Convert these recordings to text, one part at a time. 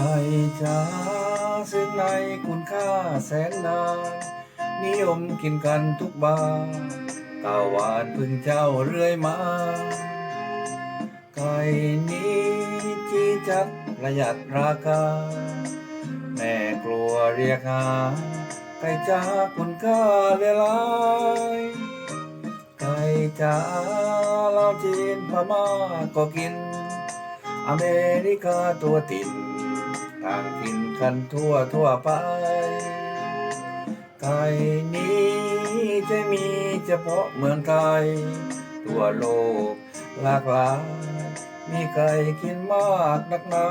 ายจ้าซื้อในคุณค่าแสนนานนิยมกินกันทุกบาตาวานพึ่งเจ้าเรื่อยมา ไก่นี้ที่จักประหยัดราคา แม่กลัวเรียกหาไก่จ้าคุณค่าเลลายไก่จ้าลาวจีนพม่าก็กิน อเมริกาตัวติ่น ต่างกินกันทั่วทั่วไปไก่นี้จะมีเฉพาะเมืองไทยทั่วโลกหลากหลายมีไก่กินมากนักหนา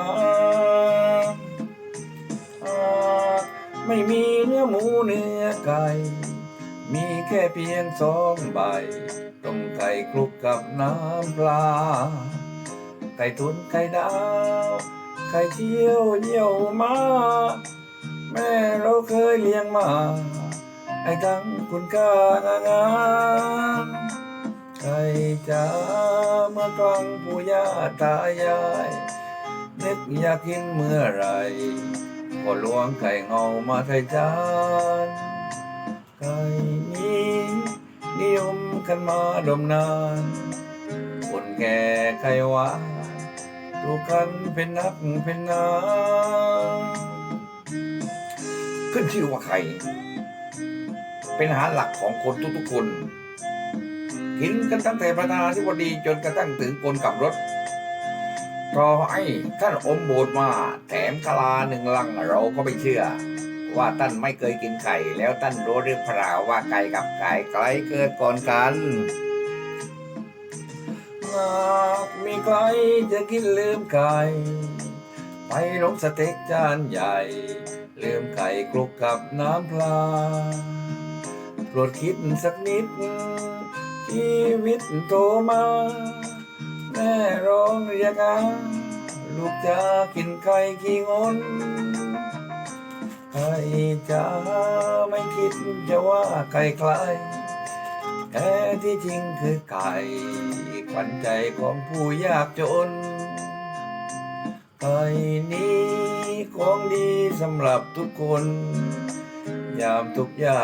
หาไม่มีเนื้อหมูเนื้อไก่ มีแค่เพียงสองใบต้มไก่คลุกกับน้ำปลา ไก่ตุนไก่ดาว ไข่เจียวเยี่ยวมา แม่เราเคยเลี้ยงมาไอ้ทั้งคุณค่างางามไก่จ๋าเมื่อกลางปู่ย่าตายายนึกอยากกินเมื่อไรก็ล้วงไก่เงามาไทยจานไก่นี้นิยมกันมาดมนานคนแก่ไก่หวาน ดูกันเป็นนักเป็นนาขึ้นชื่อว่าไข่เป็นอาหารหลักของคนทุกๆคน กินกันตั้งแต่ประธานาธิบดีจนกระทั่งถึงคนขับรถรอให้ท่านอมโบสมา แถมกะลาหนึ่งลังเราก็ไม่เชื่อ ว่าท่านไม่เคยกินไข่แล้วท่านรู้หรือเปล่าว่าไก่กับไก่ไกลเกิดก่อนกัน หากมีใครจะกินลืมไก่ไปลงสเต็กจานใหญ่ ลืมไก่คลุกกับน้ำปลาโปรดคิดสักนิด ชีวิตโตมา แม่ร้องเรียกอาลูกจะกินไก่กี่งนไก่จะไม่คิดจะว่าไก่ไกล แท้ที่จริงคือไก่ขวัญใจของผู้ยากจน ไก่นี้ของดีสำหรับทุกคน ยามทุกยาก